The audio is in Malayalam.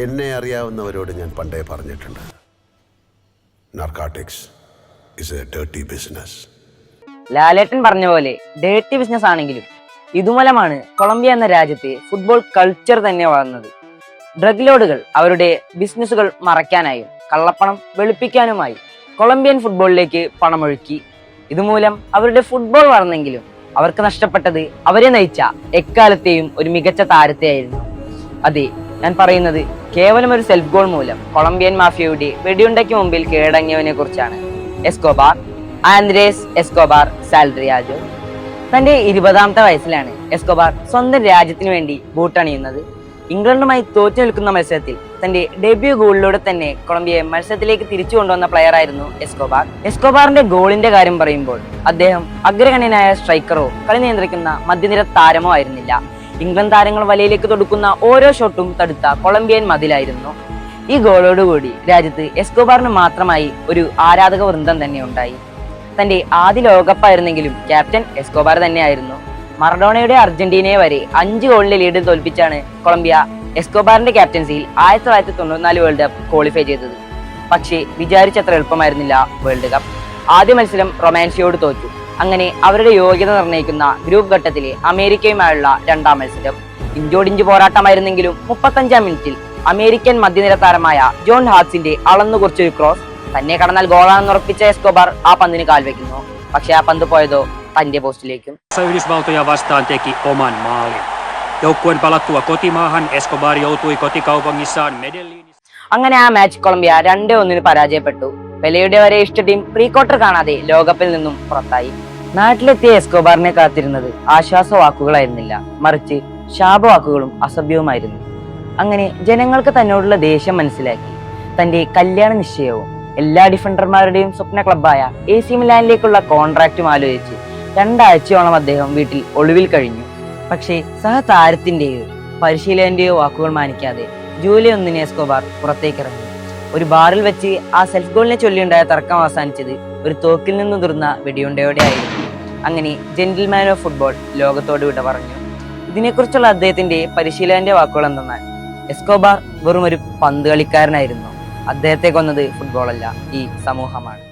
എന്നെ അറിയാവുന്നവരോട് ഞാൻ പണ്ടേ പറഞ്ഞിട്ടുണ്ട്. Narcotics is a dirty business Lalettan പറഞ്ഞ പോലെ ഡേർട്ടി ബിസിനസ് ആണെങ്കിലും ഇതുമൂലമാണ് കൊളംബിയ എന്ന രാജ്യത്തെ ഫുട്ബോൾ കൾച്ചർ തന്നെ വളർന്നത്. ഡ്രഗ് ലോഡുകൾ അവരുടെ ബിസിനസ്സുകൾ മറയ്ക്കാനായും കള്ളപ്പണം വെളുപ്പിക്കാനുമായി കൊളംബിയൻ ഫുട്ബോളിലേക്ക് പണമൊഴുക്കി. ഇതുമൂലം അവരുടെ ഫുട്ബോൾ വളർന്നെങ്കിലും അവർക്ക് നഷ്ടപ്പെട്ടത് അവരെ നയിച്ച എക്കാലത്തെയും ഒരു മികച്ച താരത്തെയായിരുന്നു. അതെ ഞാൻ പറയുന്നത് കേവലം ഒരു സെൽഫ് ഗോൾ മൂലം കൊളംബിയൻ മാഫിയയുടെ വെടിയുണ്ടയ്ക്ക് മുമ്പിൽ കീഴടങ്ങിയവനെ കുറിച്ചാണ്. Escobar Andres Escobar Saldarriaga. തന്റെ ഇരുപതാമത്തെ വയസ്സിലാണ് എസ്കോബാർ സ്വന്തം രാജ്യത്തിന് വേണ്ടി ബൂട്ടണിയുന്നത്. ഇംഗ്ലണ്ടുമായി തോറ്റു നിൽക്കുന്ന മത്സരത്തിൽ തന്റെ ഡെബ്യൂ ഗോളിലൂടെ തന്നെ കൊളംബിയയെ മത്സരത്തിലേക്ക് തിരിച്ചു കൊണ്ടുവന്ന പ്ലെയർ ആയിരുന്നു എസ്കോബാർ. എസ്കോബാറിന്റെ ഗോളിന്റെ കാര്യം പറയുമ്പോൾ അദ്ദേഹം അഗ്രഗണ്യനായ സ്ട്രൈക്കറോ കളി നിയന്ത്രിക്കുന്ന മധ്യനിര താരമോ ആയിരുന്നില്ല. ഇംഗ്ലണ്ട് താരങ്ങൾ വലയിലേക്ക് തൊടുക്കുന്ന ഓരോ ഷോട്ടും തടുത്ത കൊളംബിയൻ മതിലായിരുന്നു. ഈ ഗോളോടുകൂടി രാജ്യത്ത് എസ്കോബാറിന് മാത്രമായി ഒരു ആരാധക വൃന്ദം തന്നെ ഉണ്ടായി തന്റെ ആദ്യ ലോകകപ്പായിരുന്നെങ്കിലും ക്യാപ്റ്റൻ എസ്കോബാർ തന്നെയായിരുന്നു. മറഡോണയുടെ അർജന്റീനയെ വരെ അഞ്ച് ഗോളിന്റെ ലീഡ് തോൽപ്പിച്ചാണ് കൊളംബിയ എസ്കോബാറിന്റെ ക്യാപ്റ്റൻസിയിൽ ആയിരത്തി തൊള്ളായിരത്തി തൊണ്ണൂറ്റിനാല് വേൾഡ് കപ്പ് ക്വാളിഫൈ ചെയ്തത്. പക്ഷേ വിചാരിച്ചത്ര എളുപ്പമായിരുന്നില്ല വേൾഡ് കപ്പ്. ആദ്യ മത്സരം റൊമാൻസിയോട് തോറ്റു. അങ്ങനെ അവരുടെ യോഗ്യത നിർണയിക്കുന്ന ഗ്രൂപ്പ് ഘട്ടത്തിലെ അമേരിക്കയുമായുള്ള രണ്ടാം മത്സരം ഇഞ്ചോടിഞ്ച് പോരാട്ടമായിരുന്നെങ്കിലും മുപ്പത്തഞ്ചാം മിനിറ്റിൽ അമേരിക്കൻ മധ്യനിര താരമായ ജോൺ ഹാർട്സിന്റെ അളന്നു കുറച്ചൊരു ക്രോസ് തന്നെ കടന്നാൽ ഗോളാണെന്ന് ഉറപ്പിച്ച എസ്കോബാർ ആ പന്തിന് കാൽ വെക്കുന്നു പക്ഷേ ആ പന്ത് പോയതോ തന്റെ പോസ്റ്റിലേക്കും Yhdysvaltoja vastaan teki oman maalin. Joukkueen palattua kotimaahan Escobar joutui kotikaupungissaan Medelliniin. അങ്ങനെ ആ മാച്ച് കൊളംബിയ രണ്ടേ ഒന്നിന് പരാജയപ്പെട്ടു പെലയുടെ വരെ ഇഷ്ട ടീം പ്രീ ക്വാർട്ടർ കാണാതെ ലോകകപ്പിൽ നിന്നും പുറത്തായി. നാട്ടിലെത്തിയ എസ്കോബാറിനെ കാത്തിരുന്നത് ആശ്വാസ വാക്കുകളായിരുന്നില്ല മറിച്ച് ശാപവാക്കുകളും അസഭ്യവുമായിരുന്നു. അങ്ങനെ ജനങ്ങൾക്ക് തന്നോടുള്ള ദേഷ്യം മനസ്സിലാക്കി. തന്റെ കല്യാണ നിശ്ചയവും എല്ലാ ഡിഫൻഡർമാരുടെയും സ്വപ്ന ക്ലബായ എ സി മിലാനിലേക്കുള്ള കോൺട്രാക്റ്റും ആലോചിച്ച് രണ്ടാഴ്ചയോളം അദ്ദേഹം വീട്ടിൽ ഒളിവിൽ കഴിഞ്ഞു. പക്ഷേ സഹതാരത്തിന്റെയോ പരിശീലകന്റെയോ വാക്കുകൾ മാനിക്കാതെ ജൂലൈ ഒന്നിന് എസ്കോബാർ പുറത്തേക്കിറങ്ങി. ഒരു ബാറിൽ വെച്ച് ആ സെൽഫ് ഗോളിനെ ചൊല്ലിയുണ്ടായ തർക്കം അവസാനിച്ചത് ഒരു തോക്കിൽ നിന്ന് തുറന്ന വെടിയുണ്ടയോടെ ആയിരുന്നു. അങ്ങനെ ജെന്റിൽമാൻ ഓഫ് ഫുട്ബോൾ ലോകത്തോട് വിട പറഞ്ഞു. ഇതിനെക്കുറിച്ചുള്ള അദ്ദേഹത്തിന്റെ പരിശീലകന്റെ വാക്കുകൾ എന്തെന്നാൽ എസ്കോബാർ വെറും ഒരു പന്ത് കളിക്കാരനായിരുന്നു. അദ്ദേഹത്തെ കൊന്നത് ഫുട്ബോളല്ല ഈ സമൂഹമാണ്.